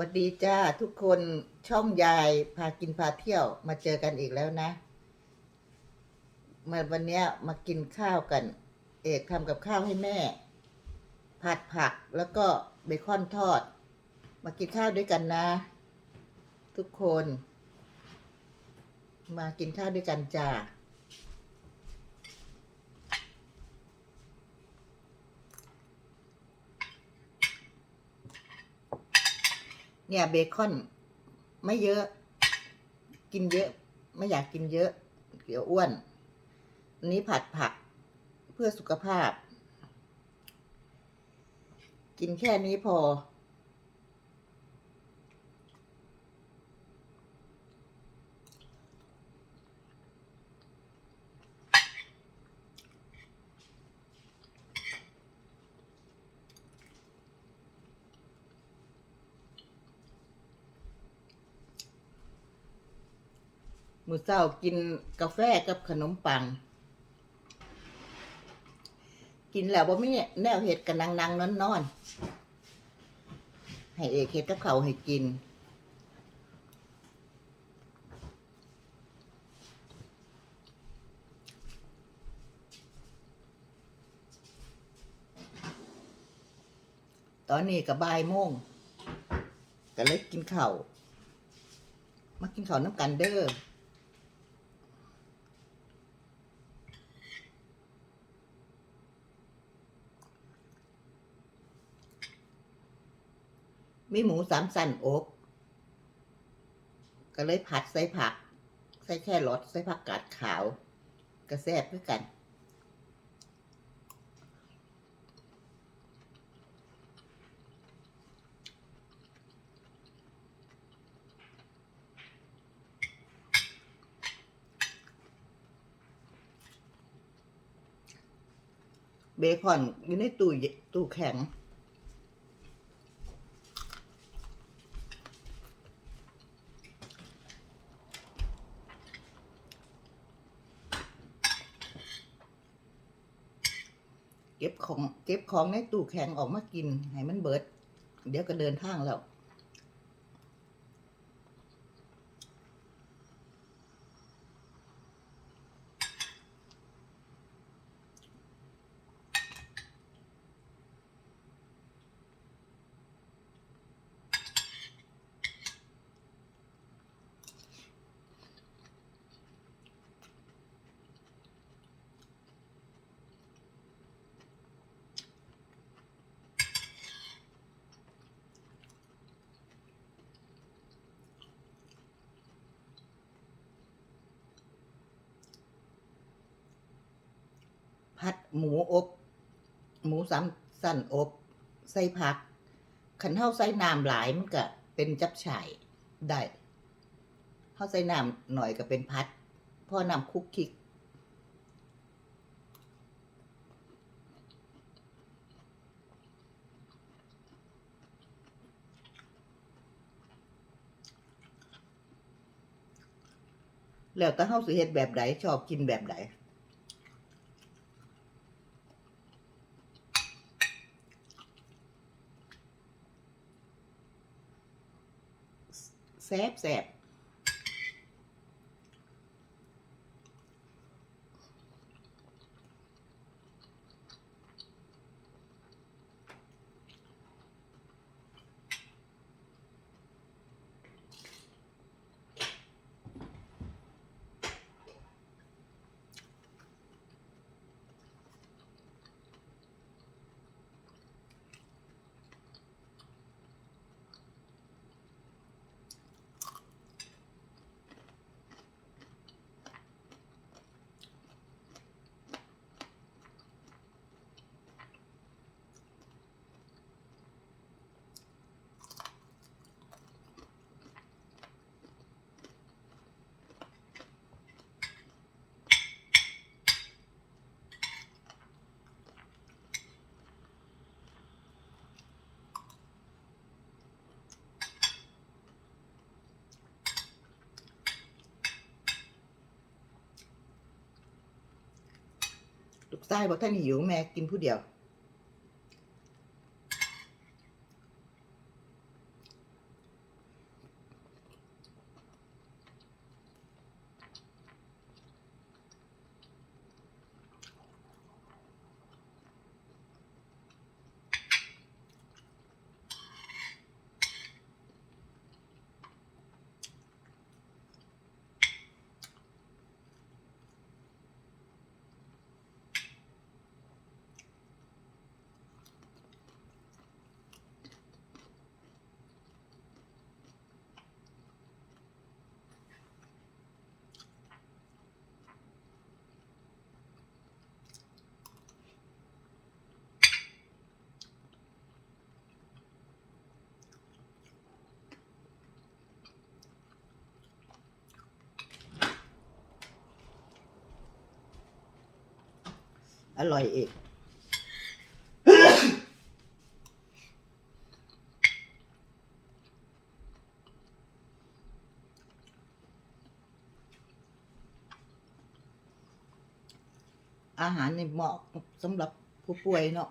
วัสดีจ้าทุกคนช่องยายพากินพาเที่ยวมาเจอกันอีกแล้วนะ มาวันเนี้ยมากินข้าวกัน เอกทำกับข้าวให้แม่ ผัดผักแล้วก็เบคอนทอด มากินข้าวด้วยกันนะ ทุกคน มากินข้าวด้วยกันจ้า เนี่ยเบคอน ไม่เยอะ กินเยอะ ไม่อยากกินเยอะ เดี๋ยวอ้วนอันนี้ผัดผักเพื่อสุขภาพ กินแค่นี้พอ มื้อเช้ากินกาแฟกับขนมปัง กินแล้วบ่มีแนวเห็ดกันนังๆนอนนอนๆให้เอกเฮ็ดกับเขาให้กินตอนนี้ก็บ่ายโมงก็เลยกินข้าวมากินข้าวน้ำกันเด้อ มีหมูสามสันอบ ก็เลยผัดใส่ผัก ใส่แค่รสใส่ผักกาดขาวกระแซบด้วยกัน เบคอนอยู่ในตู้เยตู้แข็ง เก็บของเก็บของในตู้แข็งออกมากินให้มันเบิด เดี๋ยวก็เดินทางแล้ว ผัดหมูอบ หมูสามสั้นอบ ใส่ผักขันเท้าใส่น้ำหลายมันก็เป็นจับฉ่ายได้เท้าใส่น้ำหน่อยก็เป็นพัดพอนำคุกคิกแล้วแต่เฮาสิเฮ็ดแบบใดชอบกินแบบใด แซ่บแซ่บ ลูกชายบอกท่านหิวแม่กินผู้เดียว อร่อยอีก อาหารในเหมาะสำหรับผู้ป่วยเนาะ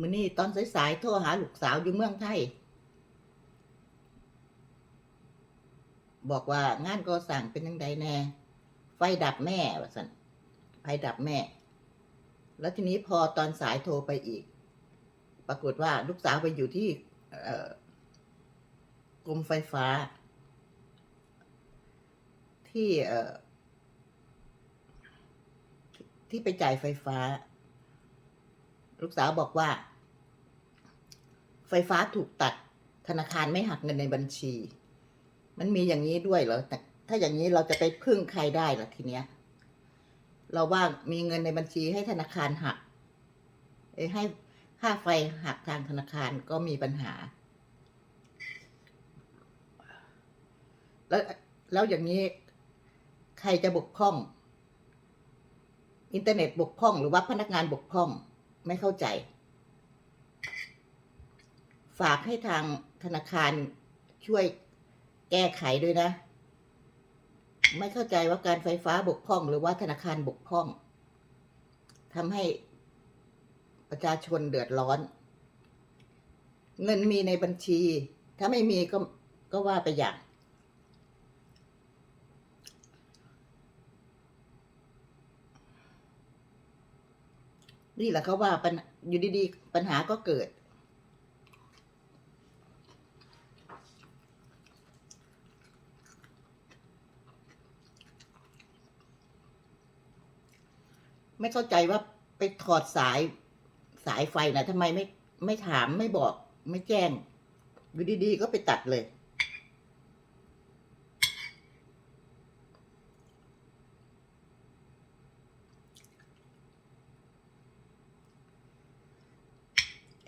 มื้อนี้ตอนสายๆโทรหาลูกสาวอยู่เมืองไทย บอกว่างานก่อสร้างเป็นยังไงแน่ ไฟดับแม่ว่าสันไฟดับแม่ แล้วทีนี้พอตอนสายโทรไปอีก ปรากฏว่าลูกสาวไปอยู่ที่กรมไฟฟ้า ที่ที่ไปจ่ายไฟฟ้า ลูกสาวบอกว่า ไฟฟ้าถูกตัด ธนาคารไม่หักเงินในบัญชี มันมีอย่างนี้ด้วยเหรอแต่ถ้าอย่างนี้เราจะไปพึ่งใครได้ล่ะทีเนี้ย เราว่ามีเงินในบัญชีให้ธนาคารหักให้ค่าไฟหักทางธนาคารก็มีปัญหา แล้วแล้วอย่างนี้ใครจะบกพร่อง อินเทอร์เน็ตบกพร่อง หรือว่าพนักงานบกพร่อง ไม่เข้าใจ ฝากให้ทางธนาคารช่วยแก้ไขด้วยนะ ไม่เข้าใจว่าการไฟฟ้าบกพร่อง หรือว่าธนาคารบกพร่องทำให้ประชาชนเดือดร้อน เงินมีในบัญชี ถ้าไม่มีก็ก็ว่าไปอย่าง นี่แหละเขาว่าปัญอยู่ดีๆ ปัญหาก็เกิด ไม่เข้าใจว่าไปถอดสายสายไฟนะทำไมไม่ไม่ถามไม่บอก ไม่แจ้งอยู่ดีๆ ก็ไปตัดเลย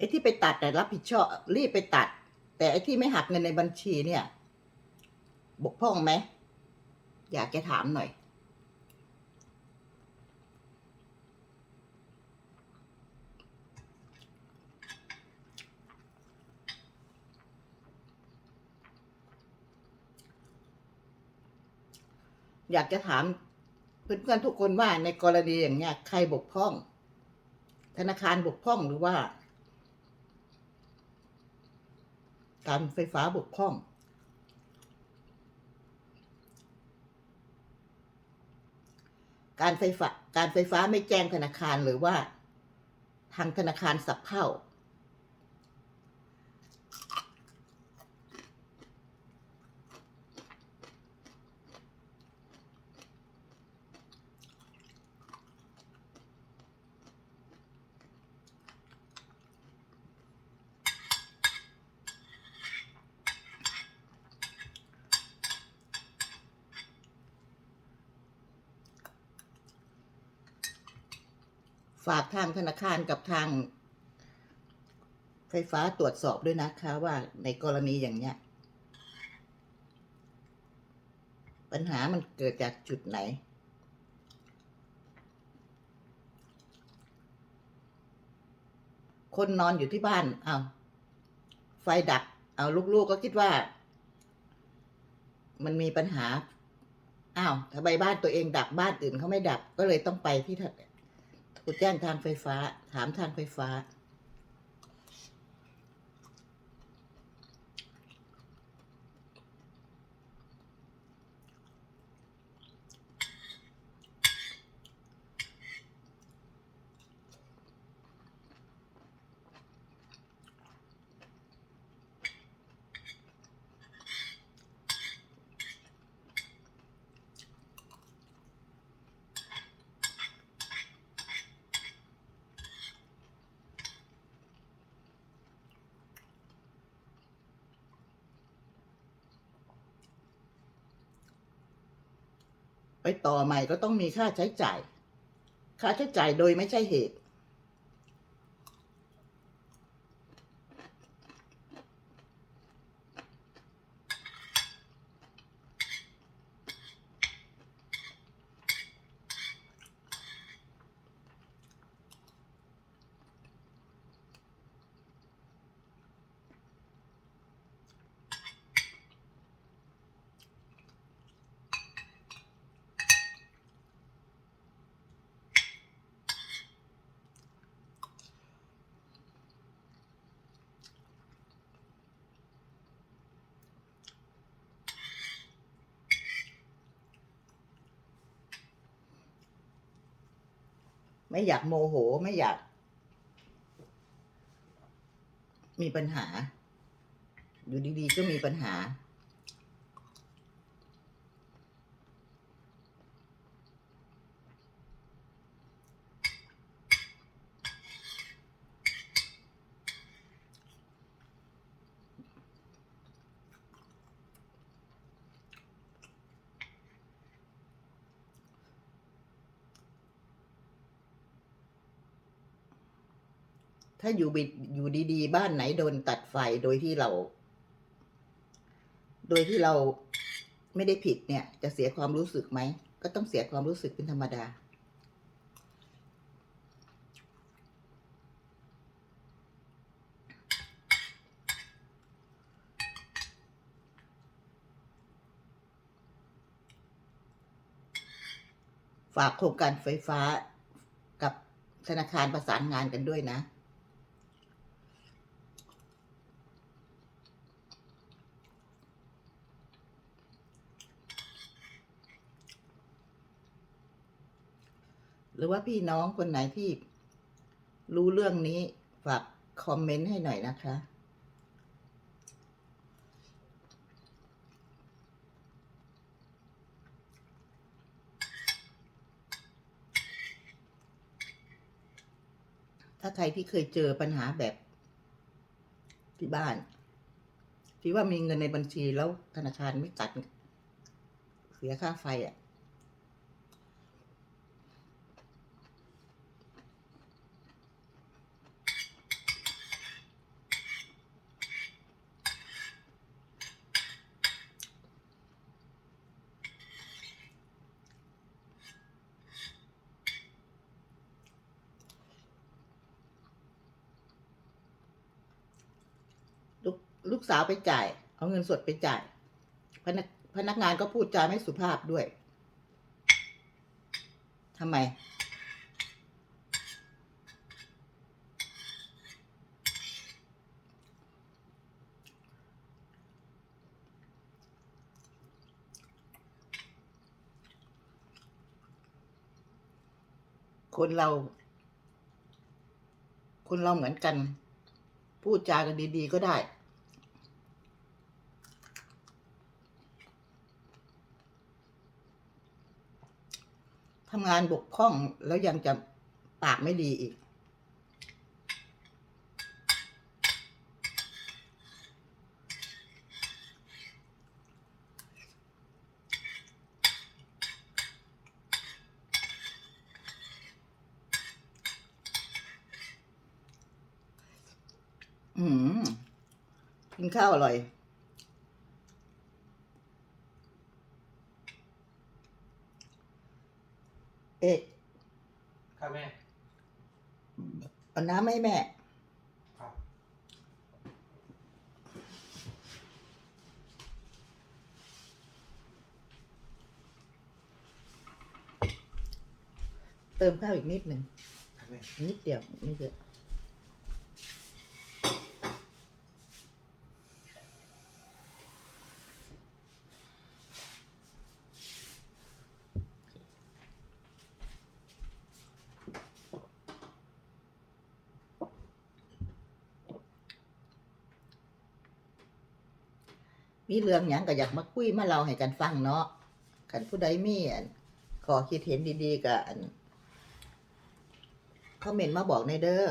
ไอ้ที่ไปตัดแต่รับผิดชอบรีบไปตัด แต่ไอ้ที่ไม่หักเงินในบัญชีเนี่ย บกพร่องไหม อยากจะถามหน่อย อยากจะถามเพื่อนๆทุกคนว่าในกรณีอย่างเนี้ยใครบกพร่อง ธนาคารบกพร่องหรือว่า การไฟฟ้าบกพร่อง การไฟฟ้าการไฟฟ้าไม่แจ้งธนาคารหรือว่า ทางธนาคารสับเข้า ไากทางธนาคารกับทาง ไฟฟ้าตรวจสอบด้วยนะคะว่าในกรณีอย่างเนี้ย ปัญหามันเกิดจากจุดไหนคนนอนอยู่ที่บ้าน เอาไฟดับ เอาลูกๆก็คิดว่า มันมีปัญหา อ้าวทำไมบ้านตัวเองดับบ้านอื่นเขาไม่ดับ ก็เลยต้องไปที่ ทะโทรแจ้งทางไฟฟ้า ถามทางไฟฟ้า ไปต่อใหม่ก็ต้องมีค่าใช้จ่าย ค่าใช้จ่ายโดยไม่ใช่เหตุ ไม่อยากโมโหไม่อยาก มีปัญหา อยู่ดีๆก็มีปัญหา ถ้าอยู่บิดอยู่ดีๆ บ้านไหนโดนตัดไฟโดยที่เรา โดยที่เราไม่ได้ผิดเนี่ย จะเสียความรู้สึกไหม ก็ต้องเสียความรู้สึกเป็นธรรมดา ฝากโครงการไฟฟ้ากับธนาคารประสานงานกันด้วยนะ หรือว่าพี่น้องคนไหนที่รู้เรื่องนี้ ฝากคอมเมนต์ให้หน่อยนะคะ ถ้าใครที่เคยเจอปัญหาแบบที่บ้าน ที่ว่ามีเงินในบัญชีแล้วธนาคารไม่ตัด เสียค่าไฟอะก ลูกสาวไปจ่าย เอาเงินสดไปจ่าย พนักพนักงานก็พูดจาไม่สุภาพด้วยทำไม คนเรา คนเราเหมือนกัน พูดจากันดี ๆ ก็ได้ ทำงานบกพร่องแล้วยังจะปากไม่ดีอีก อืมกินข้าวอร่อย เอ๊ะครับแม่ เอาน้ำให้แม่ ครับ เติมข้าวอีกนิดหนึ่งครับแม่ นิดเดียวไม่เยอะ มีเรื่องหยังก็อยากมาคุยมาเล่าให้กันฟังเนาะกันผู้ใดมีอันขอคิดเห็นดีๆกับอันคอมเมนต์มาบอกในเด้อ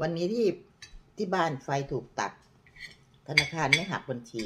วันนี้ที่ที่บ้านไฟถูกตัด ธนาคารไม่หักบัญชี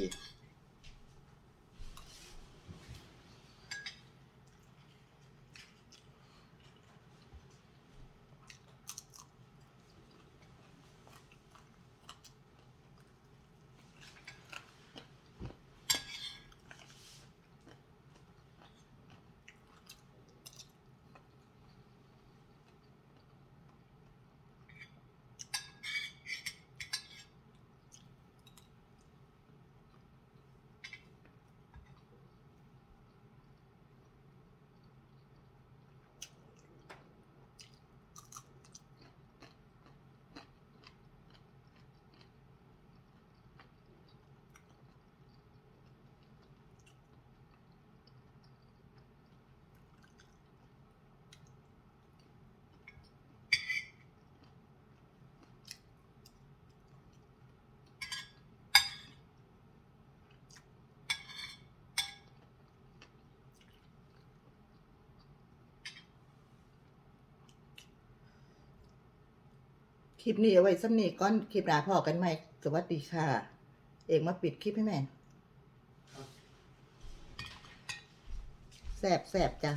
คลิปนี้เอาไว้สำนีก้อนคลิปหน้าพอกันไหมสวัสดีค่ะ เอกมาปิดคลิปให้แม่แสบแสบจ้ะ